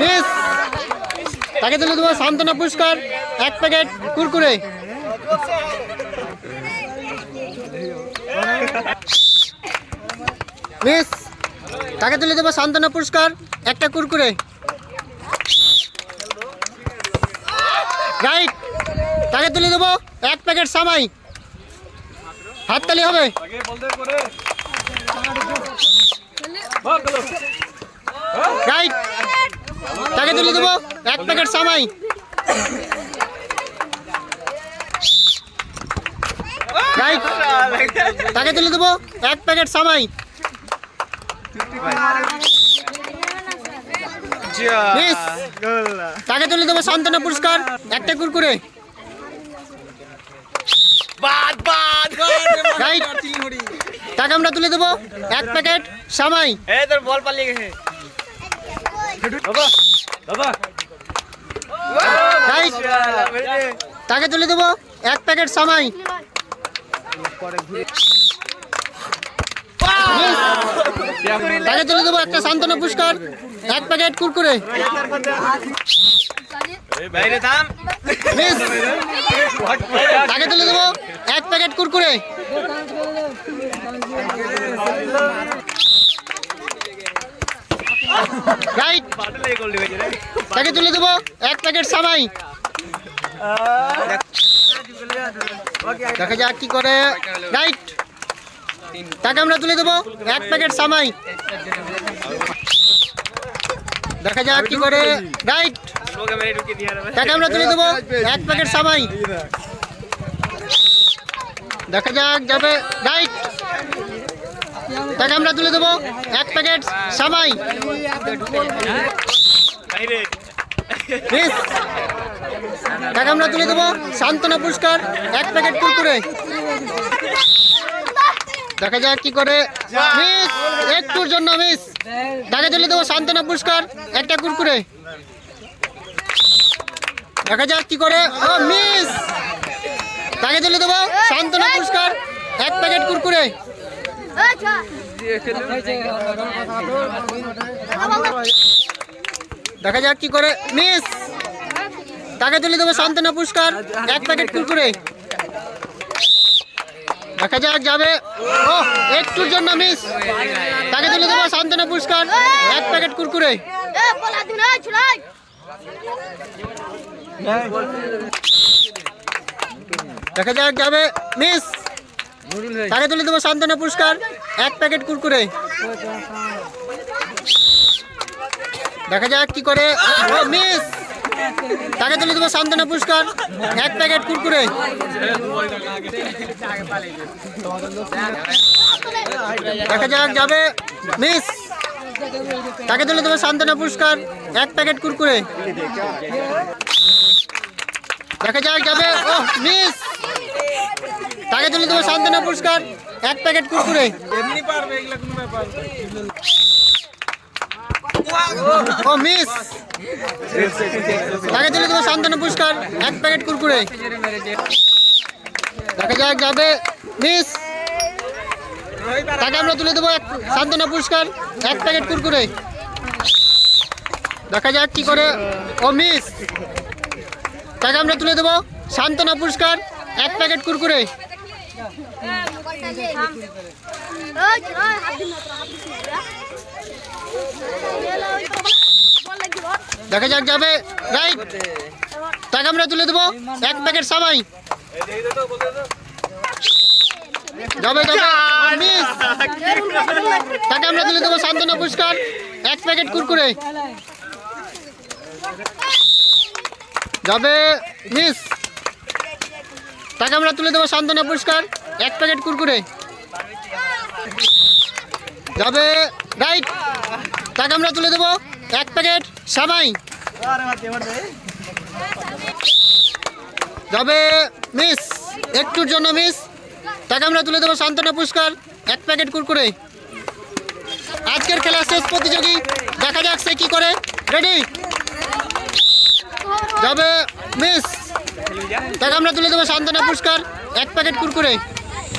Miss তাকে তুলে দেবো সান্ত্বনা পুরস্কার, এক প্যাকেট কুরকুরে। মিস তাকে তুলে দেবো সান্ত্বনা পুরস্কার, একটা কুরকুরে। রাইট তাকে তুলে দেবো এক প্যাকেট সামাই। হাততালি হবে। রাইট তুলে দেবো? এক প্যাকেট সামাই। তাকে তুলে দেবো? এক প্যাকেট সামাই। তাকে তুলে দেবো সান্ত্বনা পুরস্কার। একটা কুরকুরে। তাকে আমরা তুলে দেবো। এক প্যাকেট সামাই। তোর বল পালিয়ে গেছে। তাকে তুলে দেবো। এক প্যাকেট সামাই। তাকে তুলে দেবো একটা সান্ত্বনা পুরস্কার। এক প্যাকেট কুরকুরে। তাকে তুলে দেবো। এক প্যাকেট কুরকুরে। রাইট তাকে তুলে দেবো। এক প্যাকেট সামাই দেখা যাক কি করে। রাইট তাকে আমরা তুলে দেবো। এক প্যাকেট সামাই দেখা যাক কি করে। রাইট তাকে আমরা তুলে দেবো। এক প্যাকেট সামাই দেখা যাক যাবে। রাইট তাকে আমরা তুলে দেবো এক প্যাকেট সামাই। তাকে আমরা তুলে দেবো সান্ত্বনা পুরস্কার, এক প্যাকেট কুরকুরে। দেখা যাক কি করে। মিস একটুর জন্য মিস তাকে তুলে দেবো সান্ত্বনা পুরস্কার, একটা কুরকুরে। দেখা যাক কি করে। ও মিস তাকে তুলে দেবো সান্ত্বনা পুরস্কার, এক প্যাকেট কুরকুরে। দেখা যাক কি করে। মিস, তাকে তুলে দেবো সান্ত্বনা পুরস্কার, এক প্যাকেট কুরকুরে। দেখা যাক যাবে। ও, একটুর জন্য, মিস। তাকে তুলে দেবো সান্ত্বনা পুরস্কার, এক প্যাকেট কুরকুরে। দেখা যাক যাবে। মিস তাকে তুলে দেবো সান্ত্বনা পুরস্কার। এক প্যাকেট কুরকুরে। দেখা যাক কি করে। মিস! তাকে তুলে দেবো সান্ত্বনা পুরস্কার। এক প্যাকেট কুরকুরে। দেখা যাক, যাবে। মিস! তাকে তুলে দেবো সান্ত্বনা পুরস্কার। এক প্যাকেট কুরকুরে। দেখা যাক, যাবে। ও, মিস! দেবো সান্ত্বনা পুরস্কার এক প্যাকেট কুরকুরে। এমনি পারবে এগুলা কোনো ব্যাপার ও মিস তাকে তুলে দেবো সান্ত্বনা পুরস্কার এক প্যাকেট কুরকুরে। দেখা যাক যাবে মিস তাকে আমরা তুলে দেবো এক সান্ত্বনা পুরস্কার এক প্যাকেট কুরকুরে। দেখা যাক কি করে ও মিস তাকে আমরা তুলে দেবো সান্ত্বনা পুরস্কার এক প্যাকেট কুরকুরে। দেখা যাক যাবে রাইট তাকে আমরা তুলে দেবো, এক প্যাকেট সবাই। যাবে যাবে তাকে আমরা তুলে দেবো, সান্ত্বনা পুরস্কার, এক প্যাকেট কুরকুরে। যাবে মিস তাকে আমরা তুলে দেবো সান্ত্বনা পুরস্কার। এক প্যাকেট কুরকুরে। যাবে রাইট তাকে আমরা তুলে দেবো এক প্যাকেট সামাই। যাবে মিস একটুর জন্য মিস তাকে আমরা তুলে দেবো সান্ত্বনা পুরস্কার, এক প্যাকেট কুরকুরে। আজকের খেলা শেষ প্রতিযোগী, দেখা যাক সে কি করে। রেডি যাবে মিস তাকে আমরা তুলে দেবো সান্ত্বনা পুরস্কার এক প্যাকেট কুরকুরে।